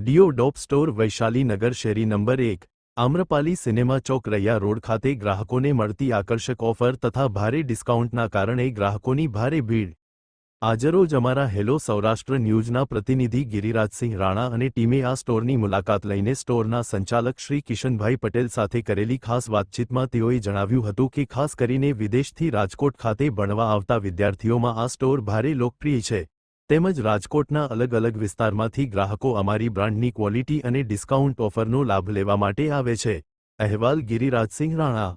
Do dope store Vaishali નગર શેરી નંબર એક, આમ્રપાલી સિનેમા ચોક રૈયા રોડ ખાતે ગ્રાહકોને મળતી આકર્ષક ઓફર તથા ભારે ડિસ્કાઉન્ટના કારણે ગ્રાહકોની ભારે ભીડ. આજરોજ અમારા હેલો સૌરાષ્ટ્ર ન્યૂઝના પ્રતિનિધિ ગિરિરાજસિંહ રાણા અને ટીમે આ સ્ટોરની મુલાકાત લઈને સ્ટોરના સંચાલક શ્રી કિશનભાઈ પટેલ સાથે કરેલી ખાસ વાતચીતમાં તેઓએ જણાવ્યું હતું કે ખાસ કરીને વિદેશથી રાજકોટ ખાતે ભણવા આવતા વિદ્યાર્થીઓમાં આ સ્ટોર ભારે લોકપ્રિય છે. તેમજ રાજકોટના અલગ અલગ વિસ્તારમાંથી ગ્રાહકો અમારી બ્રાન્ડની ક્વોલિટી અને ડિસ્કાઉન્ટ ઓફરનો લાભ લેવા માટે આવે છે. અહેવાલ ગિરિરાજસિંહ રાણા.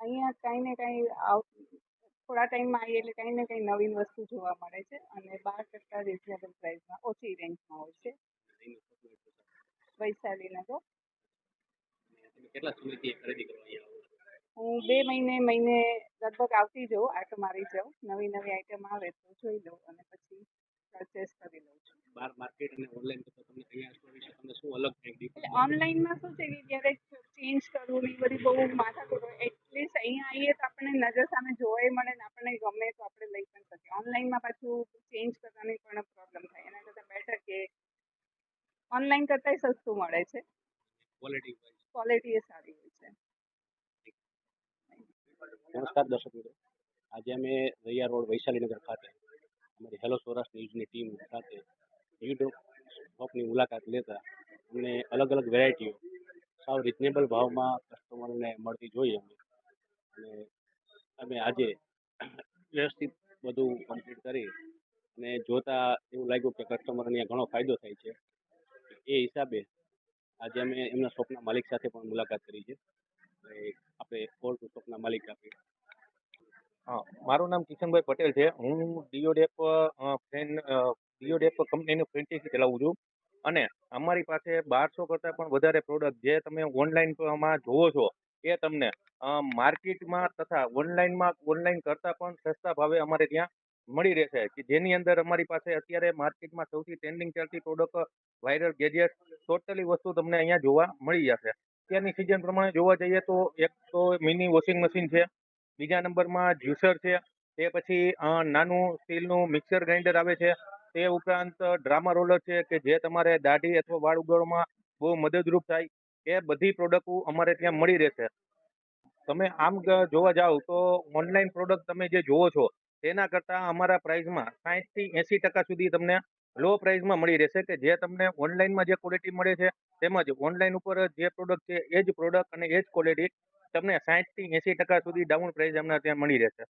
અહીંયા કાંઈ ને કાંઈ થોડા ટાઈમમાં આવીએ એટલે કંઈ ને કંઈ નવીન વસ્તુ જોવા મળે છે અને બાર કરતાં રિઝનેબલ પ્રાઇસમાં ઓછી રેન્જમાં હોય છે. વૈશાલી નગર કેટલા સમયથી ખરીદી કરવા અહીંયા આવો હું બે મહિને મહિને લગભગ આવતી જાઉં આટો મારી જાઉં. નવી નવી આઈટમ આવે તો જોઈ લઉં અને પછી પરચેસ કરી લઉં છું. બાર માર્કેટ અને ઓનલાઈન તો તમને અહીંયા સ્ટોર વિશે તમને શું અલગ થઈ ગયું ઓનલાઈનમાં શું છે કે ક્યારેક ચેન્જ કરવું ને એ બધી બહુ માથાકૂટ હોય એટલીસ્ટ અહીંયા આવીએ તો આપણને નજર સામે જોવાય મળે ને આપણને ગમે તો આપણે લઈ પણ શકીએ. ઓનલાઈનમાં પાછું ચેન્જ કરવાની પણ પ્રોબ્લેમ થાય. એના કરતાં બેટર કે ઓનલાઈન કરતા સસ્તું મળે છે. ક્વોલિટી ક્વોલિટી એ સારી હોય છે. નમસ્કાર દર્શક મિત્રો. આજે અમે રૈયા રોડ વૈશાલીનગર ખાતે અમારી હેલો સૌરાષ્ટ્ર ન્યૂઝની ટીમ સાથે યુટ્યુબ શોપની મુલાકાત લેતા અમને અલગ અલગ વેરાયટીઓ સાવ રિઝનેબલ ભાવમાં કસ્ટમરને મળતી જોઈએ અમે. અને અમે આજે વ્યવસ્થિત બધું કમ્પ્લીટ કરી અને જોતા એવું લાગ્યું કે કસ્ટમરને ઘણો ફાયદો થાય છે. એ હિસાબે આજે અમે એમના શોપના માલિક સાથે પણ મુલાકાત કરી છે. આપણે કોલ ટુ શોપના માલિક આપીએ હા, મારું નામ કિશનભાઈ પટેલ છે. હું ડીઓડેપ ફ્રેન ડીઓડેપ કંપનીનું ફ્રેન્ચાઇઝી ચલાવું છું. અને અમારી પાસે બારસો કરતાં પણ વધારે પ્રોડક્ટ જે તમે ઓનલાઈનમાં જોવો છો, એ તમને માર્કેટમાં તથા ઓનલાઈનમાં, ઓનલાઈન કરતાં પણ સસ્તા ભાવે અમારે ત્યાં મળી રહેશે. કે જેની અંદર અમારી પાસે અત્યારે માર્કેટમાં સૌથી ટ્રેન્ડિંગ ચાલતી પ્રોડક્ટ વાયરલ ગેજેટ ટોટલી વસ્તુ તમને અહીંયા જોવા મળી જશે. અત્યારની સિઝન પ્રમાણે જોવા જઈએ તો એક તો મિની વોશિંગ મશીન છે, બીજા નંબરમાં જ્યુસર છે, તે પછી નાનું સ્ટીલનું મિક્સર ગ્રાઇન્ડર આવે છે, તે ઉપરાંત ડ્રામા રોલર છે કે જે તમારે દાઢી અથવા વાળ ઉગાડવામાં બહુ મદદરૂપ થાય, એ બધી પ્રોડક્ટો અમારે ત્યાં મળી રહેશે. તમે આમ જોવા જાઓ તો ઓનલાઈન પ્રોડક્ટ તમે જે જોવો છો, તેના કરતાં અમારા પ્રાઇસમાં સાહીઠથી એંસી ટકા સુધી તમને લો પ્રાઇસમાં મળી રહેશે કે જે તમને ઓનલાઈનમાં જે ક્વોલિટી મળે છે, તેમજ ઓનલાઈન ઉપર જે પ્રોડક્ટ છે, એ જ પ્રોડક્ટ અને એ જ ક્વોલિટી તમને સાઠથી એંસી ટકા સુધી ડાઉન પ્રાઇસ અમને ત્યાં મળી રહેશે.